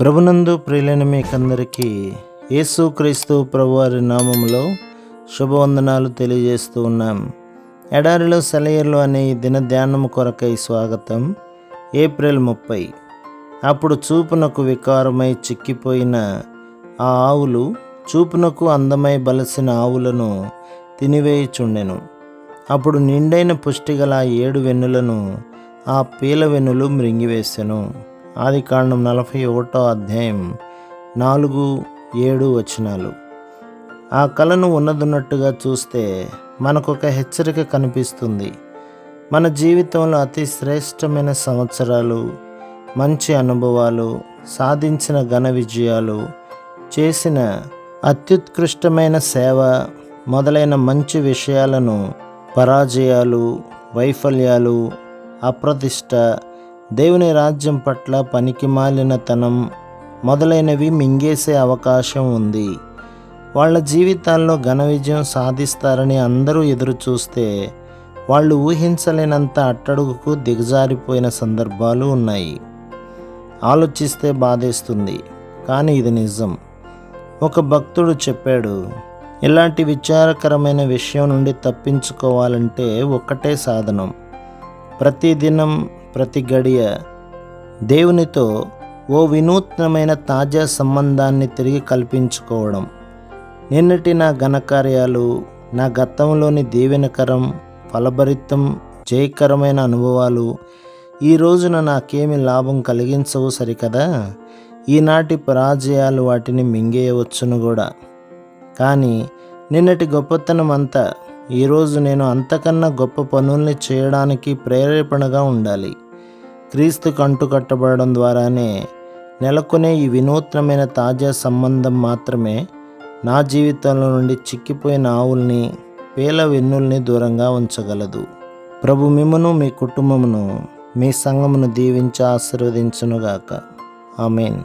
ప్రభునందు ప్రియులైన మీకందరికీ యేసుక్రీస్తు ప్రభువారి నామంలో శుభవందనాలు తెలియజేస్తూ ఉన్నాం. ఎడారిలో సెలయర్లు అనే దిన ధ్యానం కొరకై స్వాగతం. ఏప్రిల్ ముప్పై. అప్పుడు చూపునకు వికారమై చిక్కిపోయిన ఆ ఆవులు చూపునకు అందమై బలసిన ఆవులను తినివేయుచుండెను. అప్పుడు నిండైన పుష్టిగల ఏడు వెన్నులను ఆ పీల వెన్నులు మృంగివేసెను. ఆది కాండం నలభై ఒకటో అధ్యాయం నాలుగు ఏడు వచనాలు. ఆ కళను ఉన్నదున్నట్టుగా చూస్తే మనకొక హెచ్చరిక కనిపిస్తుంది. మన జీవితంలో అతి శ్రేష్టమైన సంవత్సరాలు మంచి అనుభవాలు సాధించిన ఘన విజయాలు చేసిన అత్యుత్కృష్టమైన సేవ మొదలైన మంచి విషయాలను పరాజయాలు వైఫల్యాలు అప్రతిష్ట దేవుని రాజ్యం పట్ల పనికి మాలినతనం మొదలైనవి మింగేసే అవకాశం ఉంది. వాళ్ళ జీవితాల్లో ఘన విజయం సాధిస్తారని అందరూ ఎదురు చూస్తే వాళ్ళు ఊహించలేనంత అట్టడుగుకు దిగజారిపోయిన సందర్భాలు ఉన్నాయి. ఆలోచిస్తే బాధేస్తుంది కానీ ఇది నిజం. ఒక భక్తుడు చెప్పాడు ఇలాంటి విచారకరమైన విషయం నుండి తప్పించుకోవాలంటే ఒక్కటే సాధనం. ప్రతిదినం ప్రతి గడియ దేవునితో ఓ వినూత్నమైన తాజా సంబంధాన్ని తిరిగి కల్పించుకోవడం. నిన్నటి నా ఘనకార్యాలు నా గతంలోని దీవెనకరం ఫలభరితం జయకరమైన అనుభవాలు ఈ రోజున నాకేమి లాభం కలిగించవు సరికదా? ఈనాటి పరాజయాలు వాటిని మింగేయవచ్చును కూడా కానీ నిన్నటి గొప్పతనం అంతా ఈరోజు నేను అంతకన్నా గొప్ప పనుల్ని చేయడానికి ప్రేరేపణగా ఉండాలి. క్రీస్తుకు అంటుకట్టబడడం ద్వారానే నెలకొనే ఈ వినూత్నమైన తాజా సంబంధం మాత్రమే నా జీవితంలో నుండి చిక్కిపోయిన ఆవుల్ని పేల వెన్నుల్ని దూరంగా ఉంచగలదు. ప్రభు మిమ్మను మీ కుటుంబమును మీ సంఘమును దీవించి ఆశీర్వదించునుగాక. ఆమెన్.